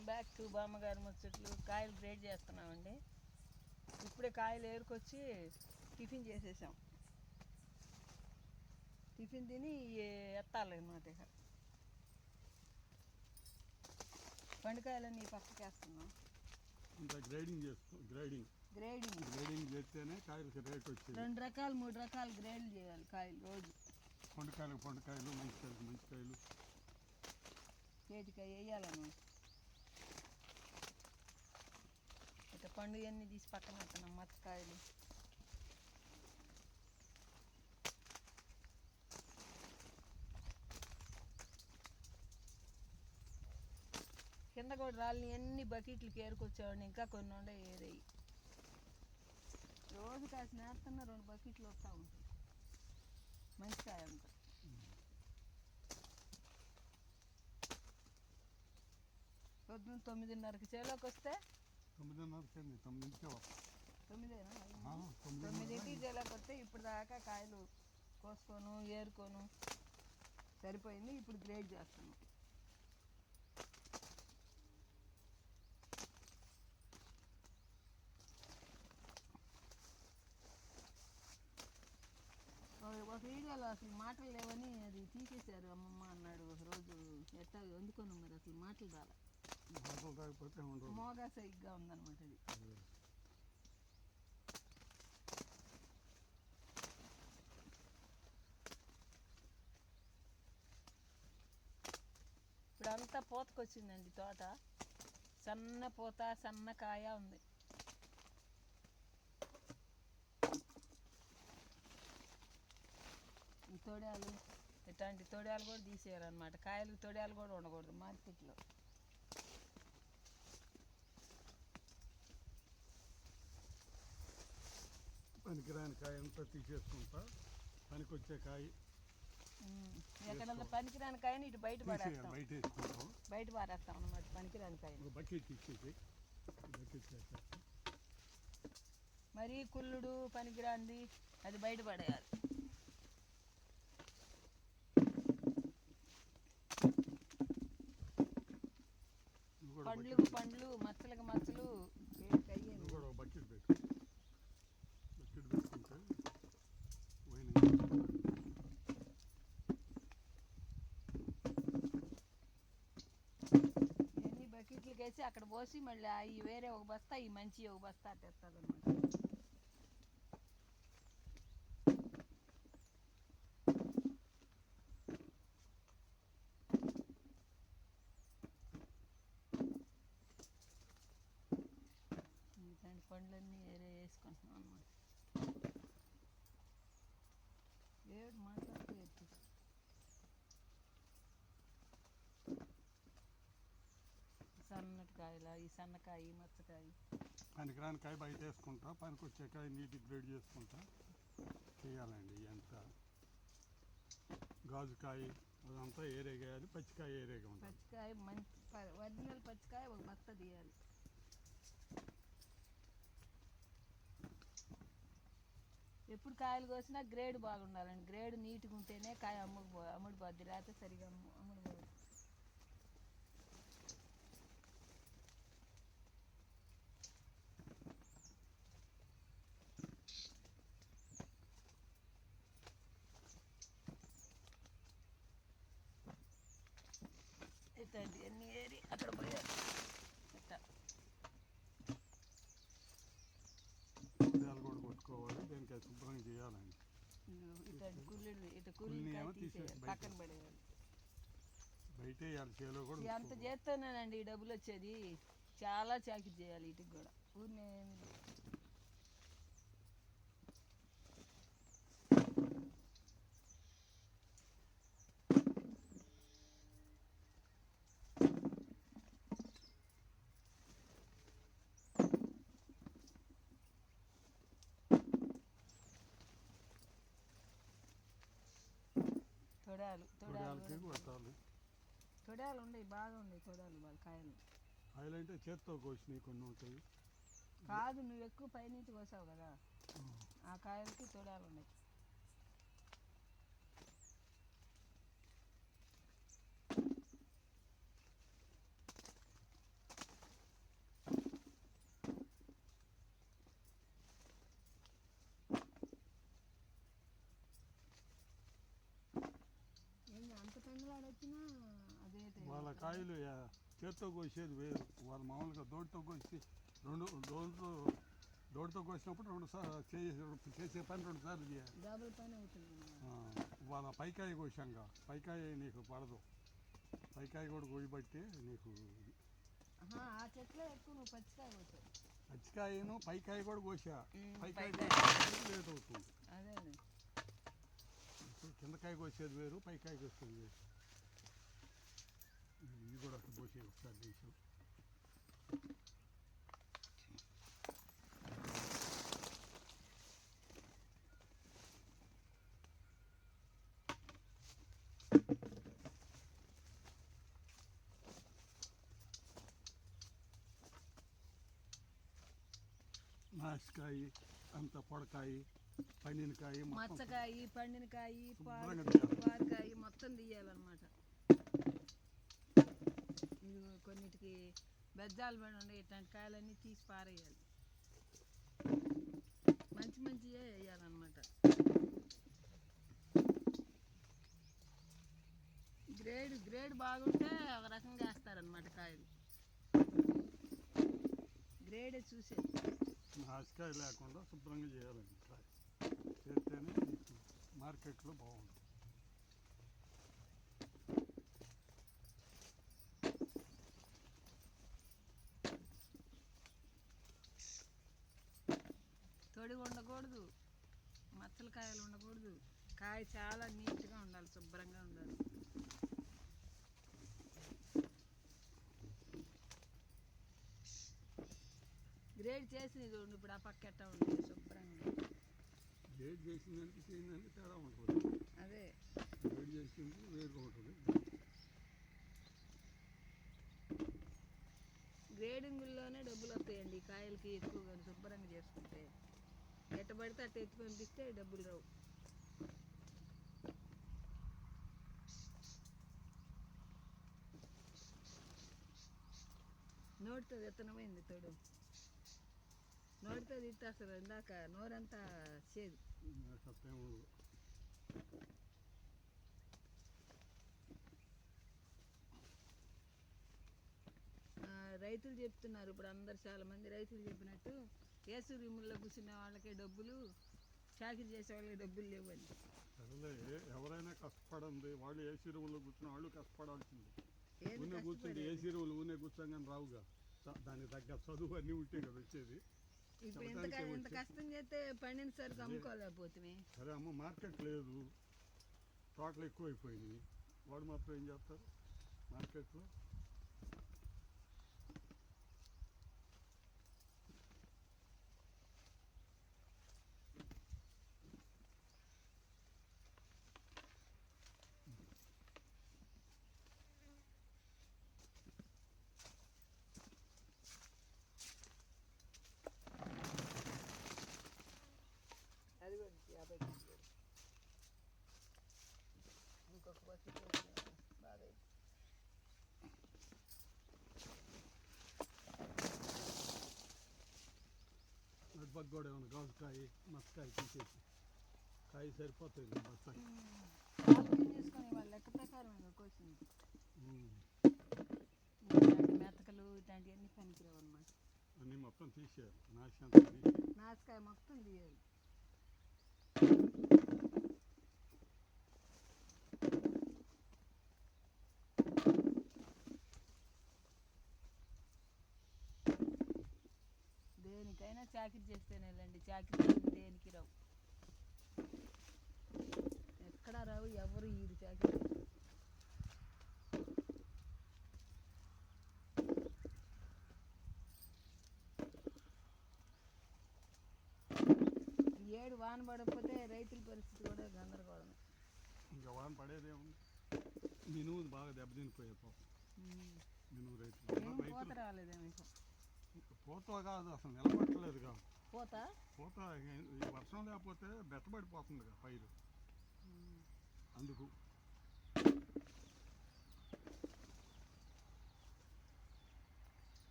Welcome back to బామ్మగారి ముచ్చట్లు. కాయలు grade చేస్తున్నామండి. ఇప్పుడే కాయలు ఏరుకొచ్చి టిఫిన్ చేసేసాం. టిఫిన్ తిని ఎత్తాలి అన్నమాట ఇక. పండుకాయలన్నీ పక్కకి వేస్తున్నాం. ఇంకా గ్రేడింగ్ చేస్తాం గ్రేడింగ్. గ్రేడింగ్. గ్రేడింగ్ చేస్తేనే కాయలకి రేట్ వచ్చేది. రెండు రకాలు మూడు రకాలు గ్రేడ్లు చేయాలి కాయలు రోజు. పొండకాయలు మంచి కాయలకు మంచి కాయలు చేతికాయ వేయాలన్నమాట. ఇట్లా పండు తీసి పక్కన పెడుతున్నాం మచ్చకాయలు కింద కూడా రాళ్ళని అన్ని బకెట్లు కేరుకొచ్చేవాడిని ఇంకా కొన్ని ఉండే ఏరేయి. రోజు కాసి నేస్తున్నా రెండు బకెట్లు వస్తూ ఉంటాయి. మంచి కాయ అంతా. పొద్దున్న తొమ్మిదిన్నరకి చేలోకి వస్తే తొమ్మిదిన్నరకి తొమ్మిదింటికే వస్తాం తొమ్మిదేనా? ఆ, తొమ్మిది తొమ్మిదింటికి ఇప్పుడు దాకా కాయలు కోసుకోను ఏరుకోను సరిపోయింది ఇప్పుడు గ్రేడ్ చేస్తున్నాం ఒక- వీడియోలో అసలు మాటలు లేవని అది తీసేశారు అమ్మమ్మ అన్నాడు ఒక రోజు ఎట్టా ఎందుకొని మరి అసలు మాటలు రాలే. మాటలు తాగిపోతే ఉండదు మోగా సైగ్గా ఉందన్నమాట అది. ఇప్పుడు అంతా పూతకొచ్చిందండి తోట. సన్న పూత సన్న కాయ ఉంది. ఈ తోడాలు ఇట్లాంటి తోడాలు కూడా తీసేయాలన్నమాట. కాయలు తోడాలు కూడా ఉండకూడదు మార్కెట్లో. పనికిరాని కాయ అంతా తీసేసుకుంటా? పనికొచ్చే కాయ. ఎక్కడన్నా పనికిరాని కాయని ఇటు బయట పడేస్తాం బయట వేసుకుంటాం. బయట పారేస్తాం అన్నమాట పనికిరాని ఒక బకెట్ ఇచ్చేసి బకెట్ చేసేస్తాం. మరీ కుళ్ళుడు పనికిరాంది అది బయట పడేయాలి నువ్వు కూడా పండ్లకు పండ్లు మచ్చలకు మచ్చలు వేడికి అయ్యేవి. నువ్వు కూడా ఒక బకెట్ పెట్టు బకెట్ పెట్టుకుంటే పోయిన ఇవన్నీ బకెట్లకి వేసి అక్కడ పోసి మళ్ళీ అవి వేరే ఒక బస్తా ఈ మంచి ఒక బస్తా తెస్తుంది అనమాట ఇట్లాంటి పండ్లన్నీ వేరే వేసుకుంటున్నాం అనమాట ఏడు మాట్లాడుతూ ఎత్తు కాయల ఈ సన్నకాయ ఈ మచ్చకాయ. పనికిరాని కాయ బయట వేసుకుంటా పనికొచ్చే కాయ నీట్గా గ్రేడ్ చేసుకుంటా. చేయాలండి ఎంత గాజుకాయ అదంతా ఏరేగా వేయాలి పచ్చికాయ ఏరేగా ఉంటుంది పచ్చికాయ మంచి ఒరిజినల్ పచ్చికాయ ఒక బస్త తీయాలి. ఎప్పుడు కాయలు కోసినా గ్రేడ్ బాగుండాలండి. గ్రేడ్ నీట్గా ఉంటేనే కాయ అమ్ముడు అమ్ముడు పోద్ది. లేకపోతే సరిగా అమ్ము అమ్ముడు పోదు ఇట్లాంటి అన్ని ఏరి అక్కడ పోయాలి ఇట్లా ఉదయాలు కూడా కొట్టుకోవాలి దేనికి అది శుభ్రంగా చేయాలండి ఇదిగో ఇట్లాంటి కుళ్ళుడు ఇట్లా కుళ్ళిని కుళ్ళి ఏమో తీసేయాలి తీసేసి బయట పక్కన పడేయాలి బయట వేయాలి చేలో కూడా ఎంత. చేస్తానండి ఈ డబ్బులు వచ్చేది. చాలా చాకి చేయాలి వీటికి కూడా. ఊరినే తొడాలు తొడాలు కొట్టాలి తొడాలు ఉన్నాయి బాగా ఉన్నాయి తొడాలు వాళ్ళ కాయలు. కాయలు అంటే చేత్తో కోసినవి కొన్ని ఉంటాయి. కాదు నువ్వు ఎక్కువ పైనుంచి కోసావు కదా. ఆ కాయలకి తొడాలు ఉన్నాయి కోసినా అదే టైం. వాళ్ళ కాయలు చేత్తో కోసేది వేరు. వాళ్ళు మామూలుగా దోటితో కోసి రెండు దోటితో దోటితో కోసినప్పుడు రెండు సార్లు చేసే పని రెండు సార్లు చేయాలి. వాళ్ళ పైకాయ కోసాంగా పైకాయ నీకు పడదు. పైకాయ కూడా కోయబట్టి నీకు పచ్చికాయను పైకాయ కూడా కోసా. పైకాయ. లేట్ అవుతుంది. కిందకాయ కోసేది వేరు పైకాయ కోసేది వేరు. ఇది కూడా అట్లా కోసే ఒకసారి చేసాం నాసుకాయ అంత పొడకాయ పనినకాయ మొత్తం మచ్చకాయ పండినకాయ పాలు శుభ్రంగా తీయాలి. పాలకాయ మొత్తం తీయాలన్నమాట ఇది కొన్నిటికి బెజ్జాలు పడి ఉండే ఇట్లాంటి కాయలన్నీ తీసి పారేయాలి. మంచి మంచిగా వేయాలన్నమాట. గ్రేడ్ గ్రేడ్ బాగుంటే ఒక రకంగా వేస్తారనమాట కాయలు. గ్రేడే చూసే. నాసికాయ లేకుండా శుభ్రంగా చేయాలండి చేస్తేనే మార్కెట్లో బాగుంటుంది తొడి ఉండకూడదు మచ్చల కాయలు ఉండకూడదు కాయ చాలా నీట్గా ఉండాలి శుభ్రంగా ఉండాలి. గ్రేడ్ చేసి చూడండి ఇప్పుడు ఆ పక్క ఎట్టా ఉంది శుభ్రంగా. వేడి చేసిందంటే చేయిందంటే తేడా ఉంటుంది. అదే. వేడి చేసింది వేరుగా ఉంటుంది. గ్రేడింగుల్లోనే డబ్బులు వస్తాయండి కాయలకి ఎక్కువగా శుభ్రంగా చేసుకుంటే. ఎట్ట పడితే అట్ట ఎత్తి పంపిస్తే డబ్బులు రావు. నోటితో విత్తనమైంది తోడు నోటితో తిట్టే అసలు ఇందాక నోరంతా చేదు రైతులు చెప్తున్నారు ఇప్పుడు అందరు చాలా మంది రైతులు చెప్పినట్టు ఏసు రూముల్లో కూర్చునే వాళ్ళకే డబ్బులు చాకరీ చేసే వాళ్ళకి డబ్బులు లేవండి ఎవరైనా కష్టపడండి వాళ్ళు ఏసీ రూమ్లో కూర్చున్న వాళ్ళు కష్టపడాల్సింది ఊనే కూర్చుంటే? ఏసీ రూమ్లు ఊనే కూర్చోగానే రావుగా. దానికి తగ్గ చదువు అన్నీ ఉంటే కదా వచ్చేది. ఇప్పుడు ఇంత చెప్పడానికే ఇంత వచ్చి. కష్టం చేస్తే పండిన సరుకు అమ్ముకోలేకపోతుంది సరే అమ్మ మార్కెట్ లేదు. తోటలు ఎక్కువైపోయినాయి. వాడు మాత్రం ఏం చేస్తారు మార్కెట్లో నడిపక్క కూడా ఏమైనా గాజుకాయ తీసేసి కాయ సరిపోతుంది బస్తాయి మెతకలు ఇట్లాంటివన్నీ పనికిరావు అనమాట అన్నీ మొత్తం తీసేయాలి. నాశనం నాసుకాయ మొత్తం తీయాలి. చాకరీ చేస్తేనేలండి చాకరీ దేనికి రావు. ఎక్కడా రావు ఎవరు ఈరు చాకరీ ఏడు వాన పడకపోతే రైతుల పరిస్థితి కూడా గందరగోళమే. ఇంకా వాన పడేదేముంది మినుము బాగా దెబ్బతినిపోయే పాపం. మినుము రైతులు. పూత రాలేదే మీకు. పూత కాదు అసలు నిలబట్టలేదుగా. పూత? పూత ఈ వర్షం లేకపోతే బెట్టబడిపోతుందిగా పైరు. అందుకు.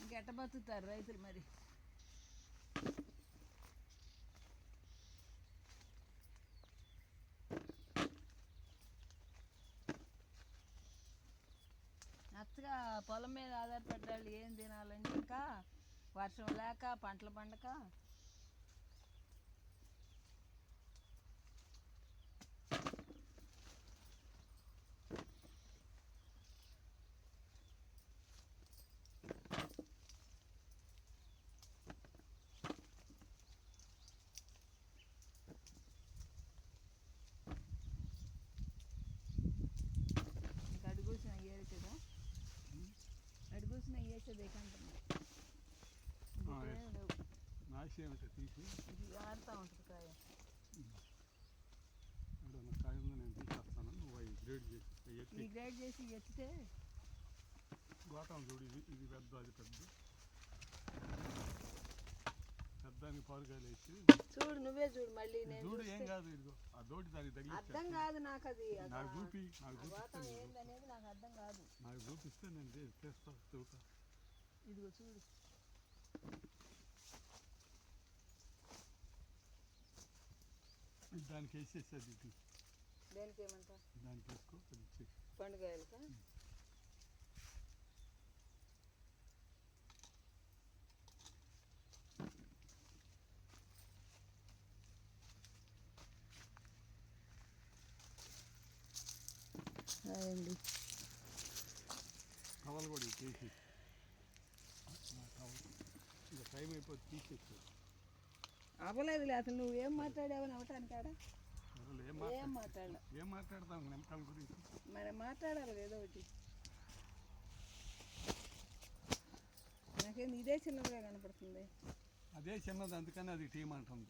ఇంకెట్ట బతుకుతారు రైతులు మరి? మామూలుగా పొలం మీద ఆధారపడ్డాళ్ళు ఏం తినాలంటే ఇంకా వర్షం లేక పంటలు పండక ఇంకా అడుగుసిన అయ్యేది కదా నాసి ఏమిటో తీసి. ఆడుతూ ఉంటుంది కాయ. కాయ ఉందో నేను తీసేస్తాను నువ్వు అవి గ్రేడ్ చేసి గ్రేడ్ చేసి ఎత్తితే చూడు ఇది ఇది పెద్ద అది పెద్ద. పెద్దానికి పారుకాయలు వేసి చూడు నువ్వే చూడు మళ్ళీ నేను చూడు ఏం. కాదు ఇదిగో ఆ దోటి దానికి అర్థం తగిలిస్తే కాదు నాకు అది నాకు చూపి నాకు ఏందనేది నాకు అర్థం కాదు. నాకు చూపిస్తే నేను చేస్తా చెబుతా ఇదిగో చూడు. దానికి వేసేసేది దేనికి ఏమంటా దానికి వేసుకో అది అండి టవల్ కూడా తీసి టైం అయిపోతే తీసేసి అవ్వలేదులే అసలు నువ్వు ఏం మాట్లాడావని అవటానికి ఆడ? అసలు ఏం ఏం మాట్లాడ మాట్లాడలే. ఏం మాట్లాడతాం నిమ్మకాయల గురించి? మరి మాట్లాడాలి ఏదో ఒకటి. నాకేం ఇదే చిన్నదిగా కనపడుతుంది. అదే చిన్నది అందుకని అది టీం అంటుంది.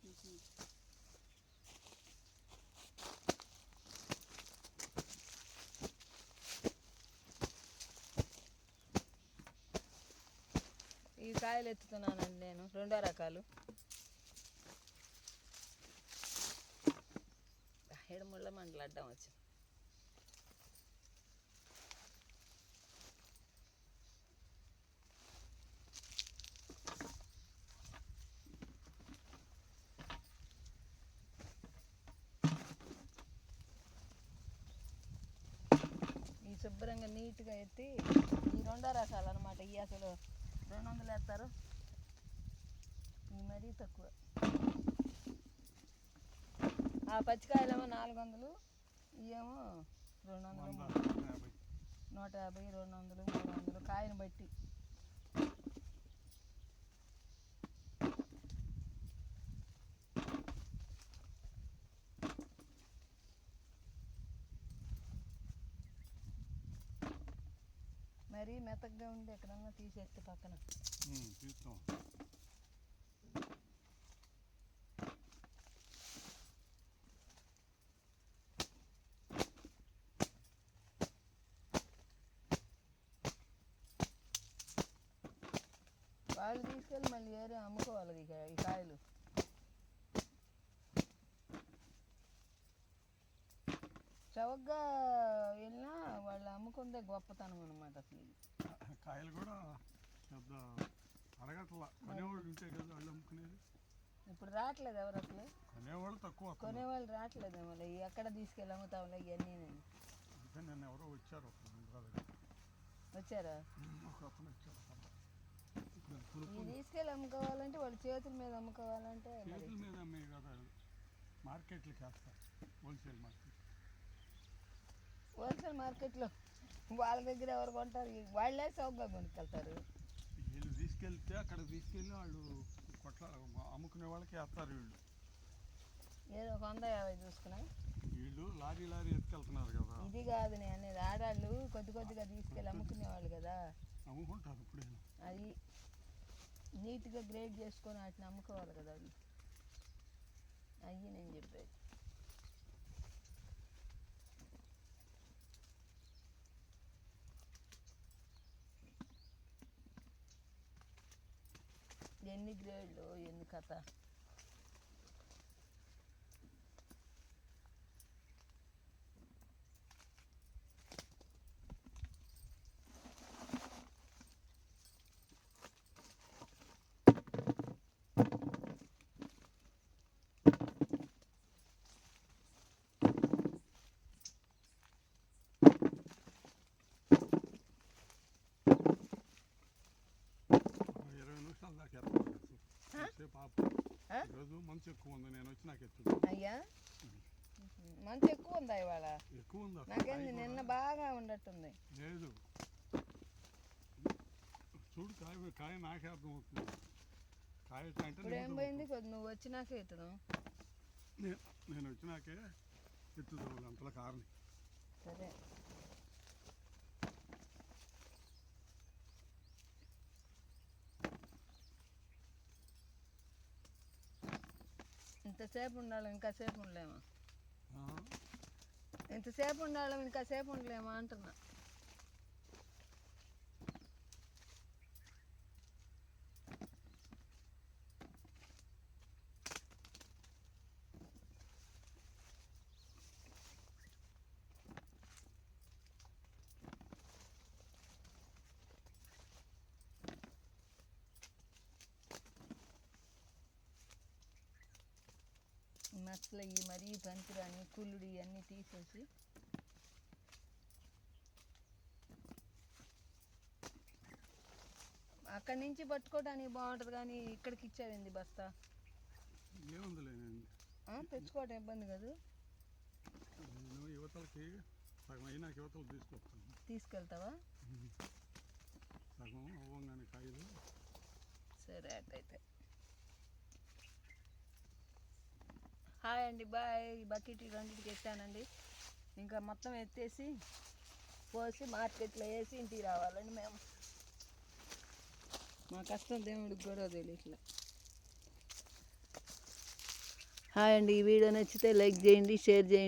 ఈ కాయలు ఎత్తుతున్నానండి నేను రెండో రకాలు. ఏడు ముళ్ళ మండలు అడ్డం వచ్చింది. ఈ శుభ్రంగా నీట్గా ఎత్తి ఈ రెండో రకాలు అనమాట ఈ అసలు రెండు వందలు వేస్తారు. ఈ మరీ తక్కువ. ఆ పచ్చికాయలేమో నాలుగు వందలు ఇవేమో రెండు వందలు నూట యాభై రెండు వందలు మూడు వందలు కాయను బట్టి. మరీ మెత్తగా ఉండి ఎక్కడన్నా తీసేస్తే పక్కన. తీస్తాం. వాళ్ళు తీసుకెళ్ళి మళ్ళీ వేరే అమ్ముకోవాలి ఇక ఈ కాయలు. చౌకగా వెళ్ళినా వాళ్ళు అమ్ముకుందే గొప్పతనం అనమాట అసలు. కాయలు కూడా పెద్ద కొనేవాళ్ళు ఉంటే కదా వాళ్ళు అమ్ముకునేది. ఇప్పుడు రావట్లేదు ఎవరు అసలు? కొనేవాళ్ళు తక్కువ. కొనేవాళ్ళు రావట్లేదు మళ్ళీ ఎక్కడ తీసుకెళ్ళి అమ్ముతాంలే ఇవన్నీ నేను. అంటే నేను ఎవరో వచ్చారు. వచ్చారా? ఒక అతను వచ్చారు తీసుకెళ్ళి అమ్ముకోవాలంటే వాళ్ళ చేతుల మీద అమ్ముకోవాలంటే చేతుల మీద అమ్మే కదా మార్కెట్లకి వేస్తారు. Wholesale market. హోల్సేల్ మార్కెట్లో వాళ్ళ దగ్గర ఎవరు కొంటారు? వాళ్ళే చౌకగా కొనుక్కెళ్తారు. వీళ్ళు తీసుకెళ్తే అక్కడ తీసుకెళ్ళి వాళ్ళు కొట్ల అమ్ముకునే వాళ్ళకి వేస్తారు వీళ్ళు. ఏదో ఒక వంద యాభై చూసుకున్నా. వీళ్ళు లారీ లారీ ఎత్తుకెళ్తున్నారు కదా. ఇది కాదు నేను అనేది ఆడాళ్ళు కొద్ది కొద్దిగా తీసుకెళ్ళి అమ్ముకునేవాళ్ళు కదా. అమ్ముకుంటారు ఇప్పుడే అది నీట్గా గ్రేడ్ చేసుకొని వాటిని అమ్ముకోవాలి కదా అవి అయ్యి నేను చెప్పేది. ఎన్ని గ్రేడ్లు ఎన్ని కథ? ఈరోజు మంచు ఎక్కువ ఉంది నేను వచ్చి నాకు ఎత్తు అయ్యా మంచి ఎక్కువ ఉందా ఇవాళ ఎక్కువ ఉంది. నాకేంది కాయ నిన్న బాగా ఉన్నట్టుంది లేదు చూడు కాయ కాయ నాకే అర్థమవుతుంది కాయ ఎట్లా అంటే ఇప్పుడు ఏం పోయింది కొద్ది నువ్వు వచ్చినాక ఎత్తుదాం నేను నేను వచ్చినాకే ఎత్తుదాం అంతలా కారణం సరే ఇంతసేపు ఉండాలి ఇంకాసేపు ఉండలేమా? ఇంతసేపు ఉండాలి ఇంకాసేపు ఉండలేమా అంటున్నా. నచ్చలు ఇవి మరీ పనికిరాని కుళ్ళుడు ఇవన్నీ తీసేసి అక్కడి నుంచి పట్టుకోవడానికి బాగుంటుంది కానీ ఇక్కడికి ఇచ్చావింది బస్తా? తెచ్చుకోవడం ఇబ్బంది కదా. యువతలకి యువతలు తీసుకొస్తాను. తీసుకెళ్తావా? సగం అవ్వంగానే కాయలు సరే హాయ్ అండి బాయ్. బకెట్ ఈ రెండింటికి ఎత్తానండి ఇంకా మొత్తం ఎత్తేసి పోసి మార్కెట్లో వేసి ఇంటికి రావాలండి మేము. మా కష్టం దేవుడికి కూడా తెలియట్లే. హాయ్ అండి ఈ వీడియో నచ్చితే లైక్ చేయండి షేర్ చేయండి.